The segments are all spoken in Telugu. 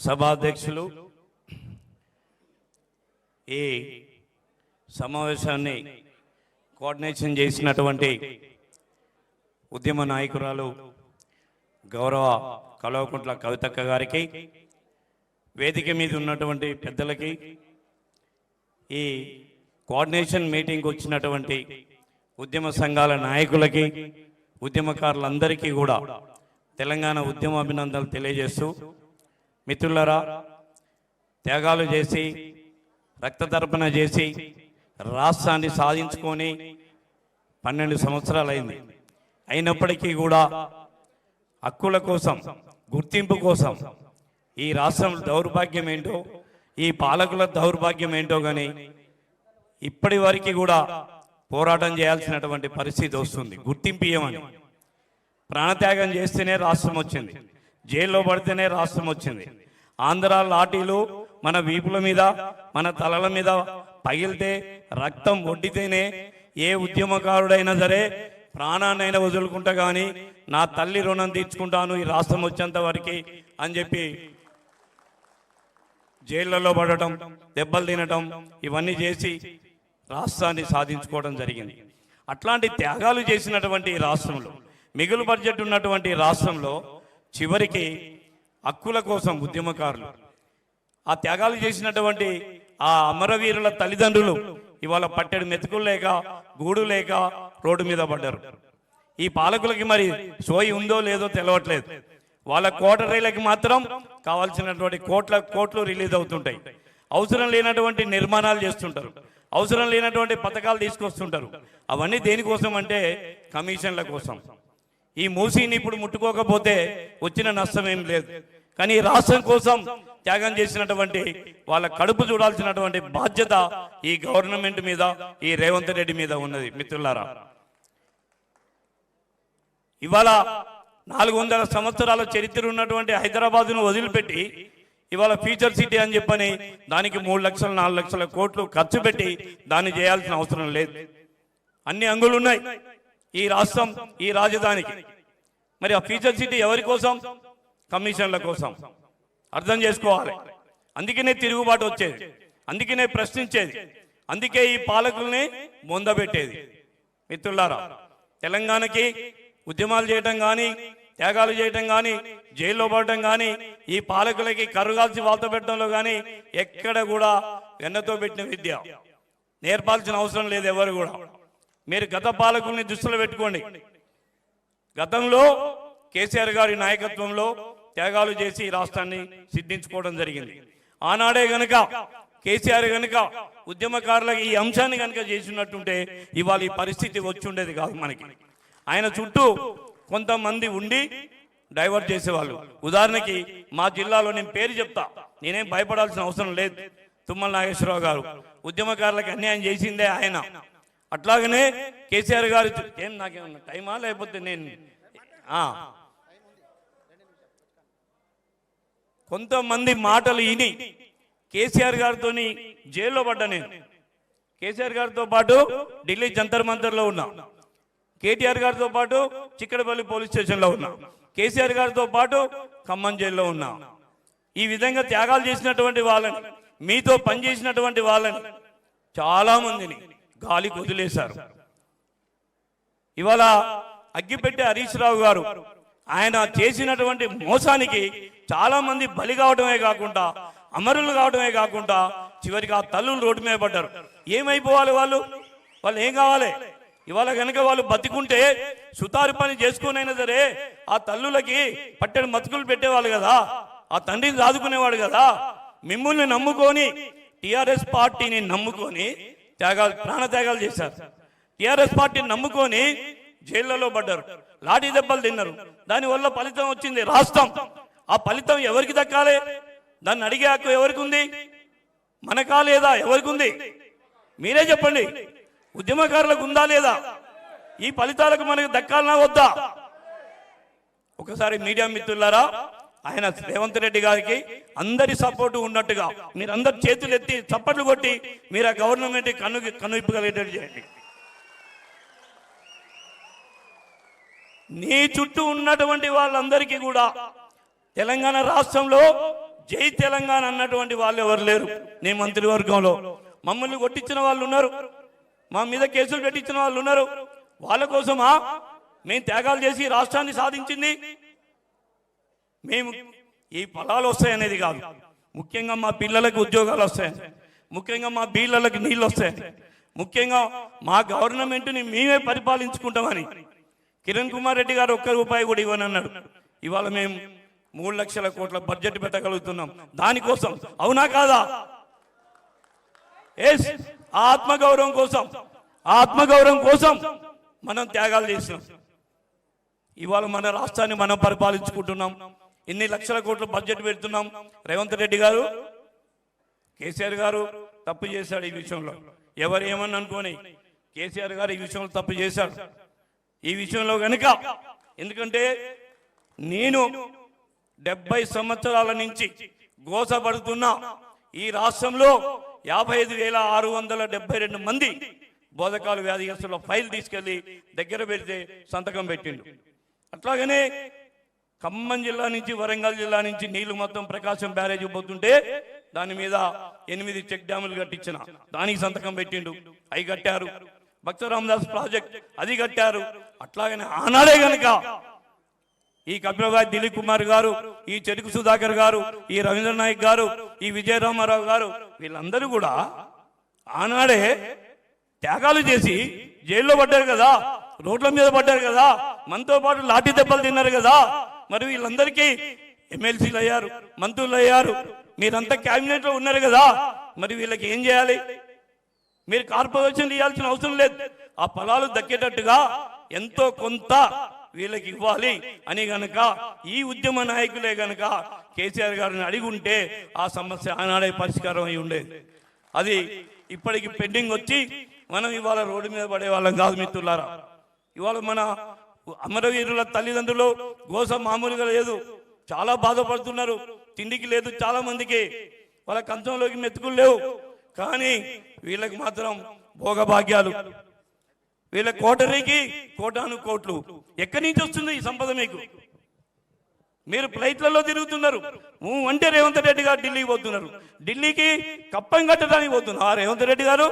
సభాధ్యక్షులు ఈ సమావేశాన్ని కోఆర్డినేషన్ చేసినటువంటి ఉద్యమ నాయకురాలు గౌరవ కలవకుంట్ల కవితక్క గారికి వేదిక మీద ఉన్నటువంటి పెద్దలకి ఈ కోఆర్డినేషన్ మీటింగ్ వచ్చినటువంటి ఉద్యమ సంఘాల నాయకులకి ఉద్యమకారులందరికీ కూడా తెలంగాణ ఉద్యమ అభినందనలు తెలియజేస్తూ మిత్రులరా త్యాగాలు చేసి రక్తతర్పణ చేసి రాష్ట్రాన్ని సాధించుకొని పన్నెండు సంవత్సరాలైంది. అయినప్పటికీ కూడా హక్కుల కోసం గుర్తింపు కోసం ఈ రాష్ట్రం దౌర్భాగ్యం ఏంటో ఈ పాలకుల దౌర్భాగ్యం ఏంటో కానీ ఇప్పటి వరకు కూడా పోరాటం చేయాల్సినటువంటి పరిస్థితి వస్తుంది. గుర్తింపు ఇవ్వమని. ప్రాణత్యాగం చేస్తేనే రాష్ట్రం వచ్చింది. జైల్లో పడితేనే రాష్ట్రం వచ్చింది. ఆంధ్ర లాఠీలు మన వీపుల మీద మన తలల మీద పగిలితే రక్తం ఒడ్డితేనే ఏ ఉద్యమకారుడైనా సరే ప్రాణాన్నైనా వదులుకుంటా కానీ నా తల్లి రుణం తీర్చుకుంటాను ఈ రాష్ట్రం వచ్చేంత వరకు అని చెప్పి జైళ్ళలో పడటం దెబ్బలు తినటం ఇవన్నీ చేసి రాష్ట్రాన్ని సాధించుకోవడం జరిగింది. అట్లాంటి త్యాగాలు చేసినటువంటి ఈ రాష్ట్రంలో మిగులు బడ్జెట్ ఉన్నటువంటి రాష్ట్రంలో చివరికి హక్కుల కోసం ఉద్యమకారులు. ఆ త్యాగాలు చేసినటువంటి ఆ అమరవీరుల తల్లిదండ్రులు ఇవాళ పట్టెడు మెతుకులు లేక గూడు లేక రోడ్డు మీద పడ్డారు. ఈ పాలకులకి మరి సోయి ఉందో లేదో తెలవట్లేదు. వాళ్ళ కోటరీలకి మాత్రం కావాల్సినటువంటి కోట్ల కోట్లు రిలీజ్ అవుతుంటాయి. అవసరం లేనటువంటి నిర్మాణాలు చేస్తుంటారు. అవసరం లేనటువంటి పథకాలు తీసుకొస్తుంటారు. అవన్నీ దేనికోసం అంటే కమిషన్ల కోసం. ఈ మూసీని ఇప్పుడు ముట్టుకోకపోతే వచ్చిన నష్టం ఏం లేదు. కానీ రాష్ట్రం కోసం త్యాగం చేసినటువంటి వాళ్ళ కడుపు చూడాల్సినటువంటి బాధ్యత ఈ గవర్నమెంట్ మీద ఈ రేవంత్ రెడ్డి మీద ఉన్నది. మిత్రులారా ఇవాళ నాలుగు వందల సంవత్సరాల చరిత్ర ఉన్నటువంటి హైదరాబాద్ను వదిలిపెట్టి ఇవాళ ఫ్యూచర్ సిటీ అని చెప్పని దానికి మూడు లక్షల నాలుగు లక్షల కోట్లు ఖర్చు పెట్టి దాన్ని చేయాల్సిన అవసరం లేదు. అన్ని అంగులు ఉన్నాయి ఈ రాష్ట్రం ఈ రాజధానికి. మరి ఆ ఫ్యూచర్ సిటీ ఎవరి కోసం? కమిషన్ల కోసం. అర్థం చేసుకోవాలి. అందుకనే తిరుగుబాటు వచ్చేది. అందుకనే ప్రశ్నించేది. అందుకే ఈ పాలకుల్ని ముందబెట్టేది మిత్రులారా తెలంగాణకి ఉద్యమాలు చేయటం కానీ త్యాగాలు చేయటం కానీ జైల్లో పడటం కానీ ఈ పాలకులకి కరుగాల్సి వాత పెట్టడంలో కానీ ఎక్కడ కూడా వెన్నతో పెట్టిన విద్య నేర్పాల్సిన అవసరం లేదు ఎవరు కూడా. మీరు గత పాలకుల్ని దృష్టిలో పెట్టుకోండి. గతంలో కేసీఆర్ గారి నాయకత్వంలో త్యాగాలు చేసి రాష్ట్రాన్ని సిద్ధించుకోవడం జరిగింది. ఆనాడే గనక కేసీఆర్ గనక ఉద్యమకారులకు ఈ అంశాన్ని కనుక చేసినట్టుంటే ఇవాళ ఈ పరిస్థితి వచ్చి ఉండేది కాదు మనకి. ఆయన చుట్టూ కొంతమంది ఉండి డైవర్ట్ చేసేవాళ్ళు. ఉదాహరణకి మా జిల్లాలో నేను పేరు చెప్తా. నేనేం భయపడాల్సిన అవసరం లేదు. తుమ్మల నాగేశ్వరరావు గారు ఉద్యమకారులకు అన్యాయం చేసిందే ఆయన. అట్లాగనే కేసీఆర్ గారు ఏం నాకేమన్నా టైమా? లేకపోతే నేను కొంతమంది మాటలు విని కేసీఆర్ గారితో జైల్లో పడ్డా నేను. కేసీఆర్ గారితో పాటు ఢిల్లీ జంతర్ మంతర్లో ఉన్నా. కేటీఆర్ గారితో పాటు చిక్కడపల్లి పోలీస్ స్టేషన్లో ఉన్నా. కేసీఆర్ గారితో పాటు ఖమ్మం జైల్లో ఉన్నా. ఈ విధంగా త్యాగాలు చేసినటువంటి వాళ్ళని మీతో పనిచేసినటువంటి వాళ్ళని చాలామందిని గాలికి వదిలేశారు. ఇవాళ అగ్గిపెట్టె హరీష్ రావు గారు ఆయన చేసినటువంటి మోసానికి చాలా మంది బలి కావడమే కాకుండా అమరులు కావడమే కాకుండా చివరికి ఆ తల్లులు రోడ్డు మీద పడ్డారు. ఏమైపోవాలి వాళ్ళు? వాళ్ళు ఏం కావాలి? ఇవాళ కనుక వాళ్ళు బతికుంటే సుతారు పని చేసుకునైనా సరే ఆ తల్లులకి పట్టెడు మతుకులు పెట్టేవాళ్ళు కదా ఆ తండ్రిని సాదుకునేవాడు కదా. మిమ్మల్ని నమ్ముకొని టిఆర్ఎస్ పార్టీని నమ్ముకొని త్యాగాలు ప్రాణ త్యాగాలు చేశారు. టిఆర్ఎస్ పార్టీని నమ్ముకొని జైళ్ళలో పడ్డారు. లాఠీ దెబ్బలు తిన్నారు. దానివల్ల ఫలితం వచ్చింది రాష్ట్రం. ఆ ఫలితం ఎవరికి దక్కాలి? దాన్ని అడిగే హక్కు ఎవరికి ఉంది మనకా లేదా? ఎవరికి ఉంది మీరే చెప్పండి. ఉద్యమకారులకు ఉందా లేదా? ఈ ఫలితాలకు మనకు దక్కాలనా వద్దా? ఒకసారి మీడియా మిత్రులారా ఆయన రేవంత్ రెడ్డి గారికి అందరి సపోర్టు ఉన్నట్టుగా మీరందరు చేతులు ఎత్తి చప్పట్లు కొట్టి మీరు ఆ గవర్నమెంట్ కన్ను కనువిప్పగలిగేటట్టు చేయండి. నీ చుట్టూ ఉన్నటువంటి వాళ్ళందరికీ కూడా తెలంగాణ రాష్ట్రంలో జై తెలంగాణ అన్నటువంటి వాళ్ళు ఎవరు లేరు. నీ మంత్రివర్గంలో మమ్మల్ని కొట్టించిన వాళ్ళు ఉన్నారు. మా మీద కేసులు పెట్టించిన వాళ్ళు ఉన్నారు. వాళ్ళ కోసమా మేము త్యాగాలు చేసి రాష్ట్రాన్ని సాధించింది? మేము ఈ ఫలాలు వస్తాయనేది కాదు. ముఖ్యంగా మా పిల్లలకు ఉద్యోగాలు వస్తాయి. ముఖ్యంగా మా బీళ్ళకి నీళ్ళు వస్తాయి. ముఖ్యంగా మా గవర్నమెంట్ని మేమే పరిపాలించుకుంటామని కిరణ్ కుమార్ రెడ్డి గారు ఒక్క రూపాయి కూడా ఇవ్వనన్నాడు. ఇవాళ మేము మూడు లక్షల కోట్ల బడ్జెట్ పెట్టగలుగుతున్నాం. దానికోసం అవునా కాదా? ఎస్ ఆత్మగౌరవం కోసం. ఆత్మగౌరవం కోసం మనం త్యాగాలు చేసినాం. ఇవాళ మన రాష్ట్రాన్ని మనం పరిపాలించుకుంటున్నాం. ఇన్ని లక్షల కోట్ల బడ్జెట్ పెడుతున్నాం. రేవంత్ రెడ్డి గారు కేసీఆర్ గారు తప్పు చేశాడు ఈ విషయంలో. ఎవరు ఏమని అనుకోని కేసీఆర్ గారు ఈ విషయంలో తప్పు చేశాడు. ఈ విషయంలో కనుక ఎందుకంటే నేను డెబ్బై సంవత్సరాల నుంచి గోసపడుతున్నా ఈ రాష్ట్రంలో యాభై ఐదు వేల ఆరు వందల డెబ్బై రెండు మంది బోధకాలు వ్యాధిగ్రస్తుల ఫైల్ తీసుకెళ్ళి దగ్గర పెడితే సంతకం పెట్టిండు. అట్లాగనే ఖమ్మం జిల్లా నుంచి వరంగల్ జిల్లా నుంచి నీళ్ళు మొత్తం ప్రకాశం బ్యారేజ్ పోతుంటే దాని మీద ఎనిమిది చెక్ డ్యాములు కట్టించిన. దానికి సంతకం పెట్టిండు. అవి కట్టారు. భక్త రామదాస్ ప్రాజెక్ట్ అది కట్టారు. అట్లాగనే ఆనాడే గనక ఈ కపిలబాయ్ దిలీప్ కుమార్ గారు ఈ చెరుకు సుధాకర్ గారు ఈ రవీంద్ర నాయక్ గారు ఈ విజయరామారావు గారు వీళ్ళందరూ కూడా ఆనాడే త్యాగాలు చేసి జైల్లో పడ్డారు కదా రోడ్ల మీద పడ్డారు కదా మనతో పాటు లాఠీ దెబ్బలు తిన్నారు కదా మరి వీళ్ళందరికీ ఎమ్మెల్సీలు అయ్యారు మంత్రులు అయ్యారు. మీరంతా క్యాబినెట్లో ఉన్నారు కదా. మరి వీళ్ళకి ఏం చేయాలి? మీరు కార్పొరేషన్ ఇవ్వాల్సిన అవసరం లేదు. ఆ పొలాలు దక్కేటట్టుగా ఎంతో కొంత వీళ్ళకి ఇవ్వాలి అని గనక ఈ ఉద్యమ నాయకులే గనక కేసీఆర్ గారిని అడిగి ఉంటే ఆ సమస్య ఆనాడే పరిష్కారం అయి ఉండేది. అది ఇప్పటికి పెండింగ్ వచ్చి మనం ఇవాళ రోడ్డు మీద పడే వాళ్ళం కాదు మిత్రులారా. ఇవాళ మన అమరవీరుల తల్లిదండ్రులు గోస మామూలుగా లేదు. చాలా బాధపడుతున్నారు. తిండికి లేదు చాలా మందికి. వాళ్ళ కంచంలోకి మెతుకులు లేవు. కానీ వీళ్ళకి మాత్రం భోగభాగ్యాలు. వీళ్ళ కోటరీకి కోటాను కోట్లు. ఎక్కడి నుంచి వస్తుంది ఈ సంపద మీకు? మీరు ఫ్లైట్లలో తిరుగుతున్నారు. అంటే రేవంత్ రెడ్డి గారు ఢిల్లీకి పోతున్నారు. ఢిల్లీకి కప్పం కట్టడానికి పోతున్నారు. ఆ రేవంత్ రెడ్డి గారు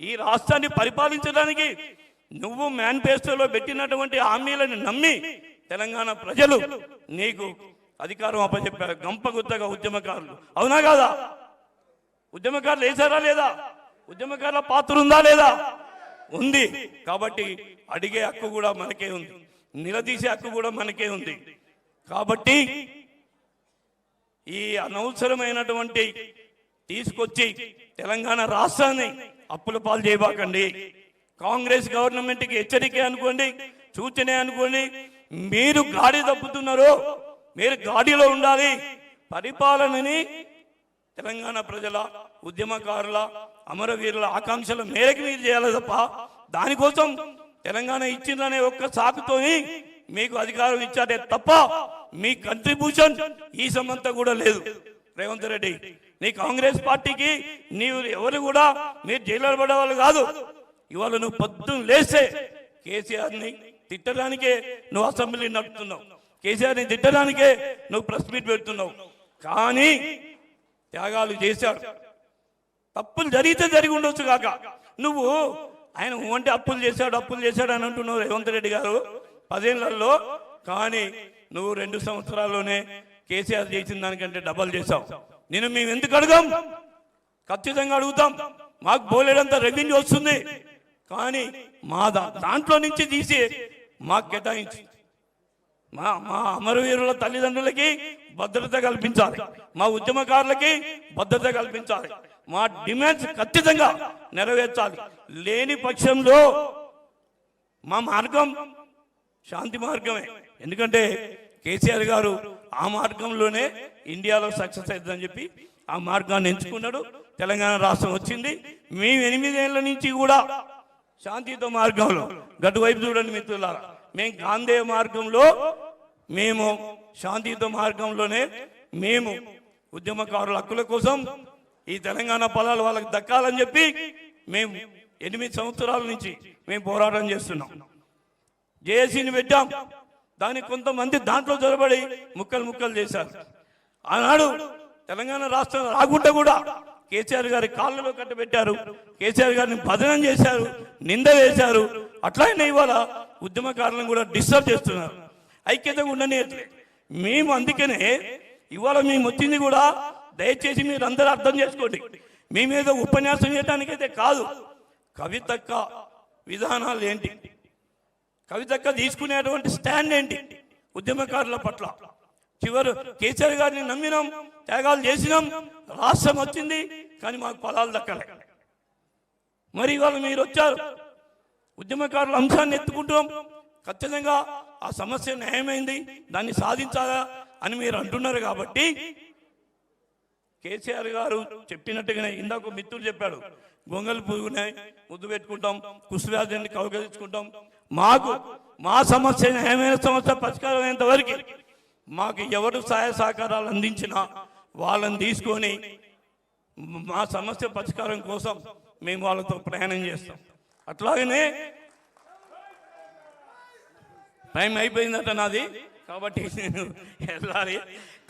ఈ రాష్ట్రాన్ని పరిపాలించడానికి నువ్వు మేనిఫెస్టోలో పెట్టినటువంటి హామీలను నమ్మి తెలంగాణ ప్రజలు నీకు అధికారం అప్పచెప్పారు గంప గుత్తగా ఉద్యమకారులు. అవునా కాదా? ఉద్యమకారులు వేసారా లేదా? ఉద్యమకారుల పాత్ర ఉందా లేదా? ఉంది. కాబట్టి అడిగే హక్కు కూడా మనకే ఉంది. నిలదీసే హక్కు కూడా మనకే ఉంది. కాబట్టి ఈ అనవసరమైనటువంటి తీసుకొచ్చి తెలంగాణ రాష్ట్రాన్ని అప్పుల పాలు చేయబాకండి. కాంగ్రెస్ గవర్నమెంట్కి హెచ్చరిక అనుకోండి సూచనే అనుకోండి మీరు గాడి తప్పుతున్నారు మీరు గాడిలో ఉండాలి. పరిపాలనని తెలంగాణ ప్రజల ఉద్యమకారుల అమరవీరుల ఆకాంక్షల మేరకు మీరు చేయాలి తప్ప దానికోసం తెలంగాణ ఇచ్చిందనే ఒక్క సాకుతోని మీకు అధికారం ఇచ్చారే తప్ప మీ కంట్రిబ్యూషన్ ఈ సమంతా కూడా లేదు. రేవంత్ రెడ్డి నీ కాంగ్రెస్ పార్టీకి నీవు ఎవరు కూడా మీరు జైలు పడే వాళ్ళు కాదు. ఇవాళ నువ్వు పొద్దున్న లేస్తే కేసీఆర్ని తిట్టడానికే నువ్వు అసెంబ్లీ నడుపుతున్నావు. కేసీఆర్ని తిట్టడానికే నువ్వు ప్రెస్ మీట్ పెడుతున్నావు. కానీ త్యాగాలు చేశాడు. తప్పులు జరిగితే జరిగి ఉండొచ్చు కాక. నువ్వు ఆయన అంటే అప్పులు చేశాడు అప్పులు చేశాడు అని అంటున్నావు రేవంత్ రెడ్డి గారు పదేళ్ళలో. కానీ నువ్వు రెండు సంవత్సరాల్లోనే కేసీఆర్ చేసిన దానికంటే డబల్ చేశావు. నేను మేము ఎందుకు అడగాం? ఖచ్చితంగా అడుగుతాం. మాకు బోలేడంత రెవెన్యూ వస్తుంది. కానీ మా దాంట్లో నుంచి తీసి మాకు కేటాయించి. మా మా అమరవీరుల తల్లిదండ్రులకి భద్రత కల్పించాలి. మా ఉద్యమకారులకి భద్రత కల్పించాలి. మా డిమాండ్స్ ఖచ్చితంగా నెరవేర్చాలి. లేని పక్షంలో మా మార్గం శాంతి మార్గమే. ఎందుకంటే కేసీఆర్ గారు ఆ మార్గంలోనే ఇండియాలో సక్సెస్ అవుతుందని చెప్పి ఆ మార్గాన్ని ఎంచుకున్నాడు. తెలంగాణ రాష్ట్రం వచ్చింది. మేము ఎనిమిదేళ్ళ నుంచి కూడా శాంతియుత మార్గంలో. గటువైపు చూడండి మిత్రులారా. మేము గాంధేయ మార్గంలో మేము శాంతియుత మార్గంలోనే మేము ఉద్యమకారుల హక్కుల కోసం ఈ తెలంగాణ పొలాలు వాళ్ళకి దక్కాలని చెప్పి మేము ఎనిమిది సంవత్సరాల నుంచి మేము పోరాటం చేస్తున్నాం. జేఏసీని పెట్టాం. దానికి కొంతమంది దాంట్లో చొరబడి ముక్కలు ముక్కలు చేశారు. ఆనాడు తెలంగాణ రాష్ట్రం రాకుండా కూడా కేసీఆర్ గారి కాళ్ళలో కట్టబెట్టారు కేసీఆర్ గారిని భజనం చేశారు నింద వేశారు. అట్లనే ఇవాళ ఉద్యమకారులను కూడా డిస్టర్బ్ చేస్తున్నారు. ఐక్యతగా ఉండనియట్లేదు మేము అందుకనే ఇవాళ మేము వచ్చింది కూడా దయచేసి మీరు అందరూ అర్థం చేసుకోండి. మీ మీద ఉపన్యాసం చేయడానికైతే కాదు. కవితక్క విధానాలు ఏంటి? కవితక్క తీసుకునేటువంటి స్టాండ్ ఏంటి? ఉద్యమకారుల పట్ల. చివరు కేసీఆర్ గారిని నమ్మినాం. త్యాగాలు చేసినాం రాష్ట్రం వచ్చింది కానీ మాకు పొలాలు దక్కలే. మరి ఇవాళ మీరు వచ్చారు ఉద్యమకారుల అంశాన్ని ఎత్తుకుంటాం ఖచ్చితంగా ఆ సమస్య న్యాయమైంది దాన్ని సాధించాలా అని మీరు అంటున్నారు కాబట్టి కేసీఆర్ గారు చెప్పినట్టుగానే ఇందాక మిత్రుడు చెప్పాడు గొంగలు పురుగునే ముద్దు పెట్టుకుంటాం కుష్ఠవ్యాధిని కవగలించుకుంటాం మాకు మా సమస్య న్యాయమైన సమస్య పరిష్కారం వరకు మాకు ఎవరు సహాయ సహకారాలు అందించినా వాళ్ళని తీసుకొని మా సమస్య పరిష్కారం కోసం మేము వాళ్ళతో ప్రయాణం చేస్తాం. అట్లాగనే టైం అయిపోయిందట నాది. కాబట్టి నేను వెళ్ళాలి.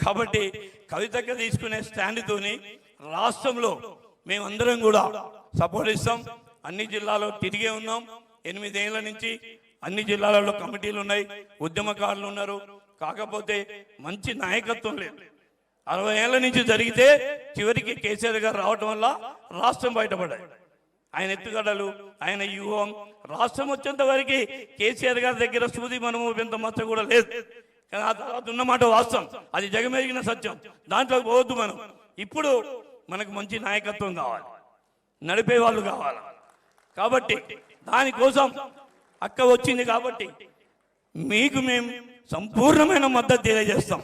కాబట్టి కవితగా తీసుకునే స్టాండ్తోని రాష్ట్రంలో మేమందరం కూడా సపోర్ట్ ఇస్తాం. అన్ని జిల్లాలో తిరిగే ఉన్నాం. ఎనిమిదేళ్ళ నుంచి అన్ని జిల్లాలలో కమిటీలు ఉన్నాయి. ఉద్యమకారులు ఉన్నారు. కాకపోతే మంచి నాయకత్వం లేదు. అరవై ఏళ్ళ నుంచి జరిగితే చివరికి కేసీఆర్ గారు రావటం వల్ల రాష్ట్రం బయటపడ్డాయి. ఆయన ఎత్తుగడలు ఆయన వ్యూహం రాష్ట్రం వచ్చేంత వరకు కేసీఆర్ గారి దగ్గర సూది మనము ఇంత మచ్చ కూడా లేదు. కానీ ఆ తర్వాత ఉన్నమాట వాస్తవం. అది జగమెరిగిన సత్యం. దాంట్లో పోవద్దు మనం. ఇప్పుడు మనకు మంచి నాయకత్వం కావాలి. నడిపే వాళ్ళు కావాలి. కాబట్టి దానికోసం అక్క వచ్చింది కాబట్టి మీకు మేము సంపూర్ణమైన మద్దతు తెలియజేస్తాం.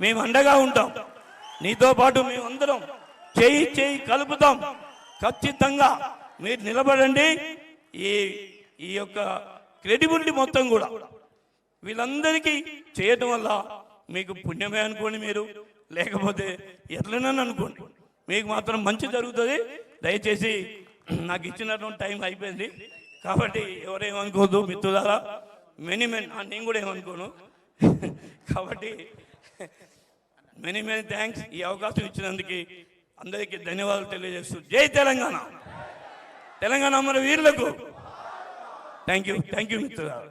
మేము అండగా ఉంటాం. నీతో పాటు మేమందరం చేయి చేయి కలుపుతాం. ఖచ్చితంగా మీరు నిలబడండి. ఈ ఈ యొక్క క్రెడిబిలిటీ మొత్తం కూడా వీళ్ళందరికీ చేయటం వల్ల మీకు పుణ్యమే అనుకోండి మీరు. లేకపోతే ఎట్లనని అనుకోండి. మీకు మాత్రం మంచి జరుగుతుంది. దయచేసి నాకు ఇచ్చినటువంటి టైం అయిపోయింది. కాబట్టి ఎవరేమనుకోదు మిత్రులారా. మెనీ మెన్ నేను కూడా ఏమనుకోను కాబట్టి మెనీ మెనీ థ్యాంక్స్ ఈ అవకాశం ఇచ్చినందుకు అందరికీ ధన్యవాదాలు తెలియజేస్తూ జై తెలంగాణ. తెలంగాణ మన వీరులకు. థ్యాంక్ యూ థ్యాంక్ యూ మిత్రులారా.